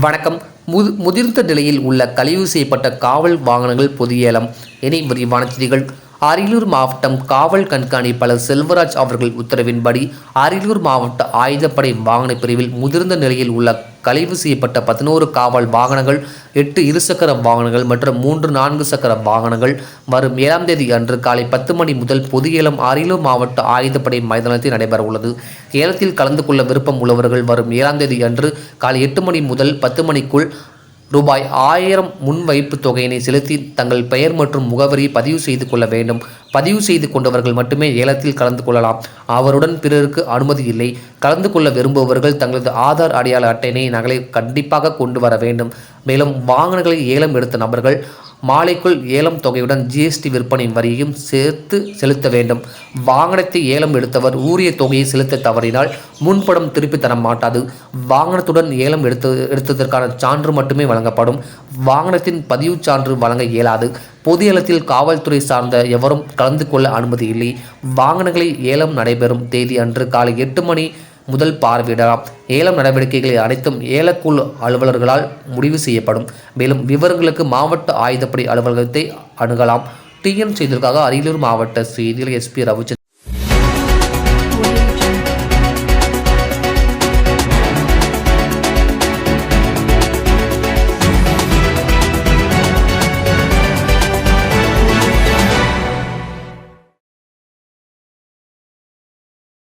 வணக்கம். முது முதிர்ந்த நிலையில் உள்ள கழிவு செய்யப்பட்ட காவல் வாகனங்கள் பொது ஏலம். இனி விரிவான செய்திகள். அரியலூர் மாவட்டம் காவல் கண்காணிப்பாளர் செல்வராஜ் அவர்கள் உத்தரவின்படி அரியலூர் மாவட்ட ஆயுதப்படை வாகன பிரிவில் முதிர்ந்த நிலையில் உள்ள கழிவு செய்யப்பட்ட பதினோரு காவல் வாகனங்கள் எட்டு இருசக்கர வாகனங்கள் மற்றும் மூன்று நான்கு சக்கர வாகனங்கள் வரும் ஏழாம் தேதி அன்று காலை பத்து மணி முதல் பொது ஏலம் அரியலூர் மாவட்ட ஆயுதப்படை மைதானத்தில் நடைபெற உள்ளது. ஏலத்தில் கலந்து கொள்ள விருப்பம் உள்ளவர்கள் வரும் ஏழாம் தேதி அன்று காலை எட்டு மணி முதல் பத்து மணிக்குள் ரூபாய் ஆயிரம் முன்வைப்பு தொகையினை செலுத்தி தங்கள் பெயர் மற்றும் முகவரி பதிவு செய்து கொள்ள வேண்டும். பதிவு செய்து கொண்டவர்கள் மட்டுமே ஏலத்தில் கலந்து கொள்ளலாம். அவருடன் பிறருக்கு அனுமதி இல்லை. கலந்து கொள்ள விரும்புபவர்கள் தங்களது ஆதார் அடையாள அட்டையினை நகலை கண்டிப்பாக கொண்டு வர வேண்டும். மேலும் வாகனங்களை ஏலம் எடுத்த நபர்கள் மாலைக்குள் ஏலம் தொகையுடன் ஜிஎஸ்டி விற்பனை வரியையும் சேர்த்து செலுத்த வேண்டும். வாகனத்தை ஏலம் எடுத்தவர் ஊரிய தொகையை செலுத்த தவறினால் முன்படம் திருப்பி தர மாட்டாது. வாகனத்துடன் ஏலம் எடுத்து எடுத்ததற்கான சான்று மட்டுமே வழங்கப்படும். வாகனத்தின் பதிவுச் சான்று வழங்க இயலாது. பொது ஏலத்தில் காவல்துறை சார்ந்த எவரும் கலந்து கொள்ள அனுமதி இல்லை. வாகனங்களை ஏலம் நடைபெறும் தேதி அன்று காலை எட்டு மணி முதல் பார்வையிடலாம். ஏலம் நடவடிக்கைகளை அனைத்தும் ஏலக்குழு அலுவலர்களால் முடிவு செய்யப்படும். மேலும் விவரங்களுக்கு மாவட்ட ஆயுதப்படை அலுவலகத்தை அணுகலாம். டிஎன் செய்திகளுக்காக அரியலூர் மாவட்ட செய்தியில் எஸ்பி ரவிச்சந்திரன்.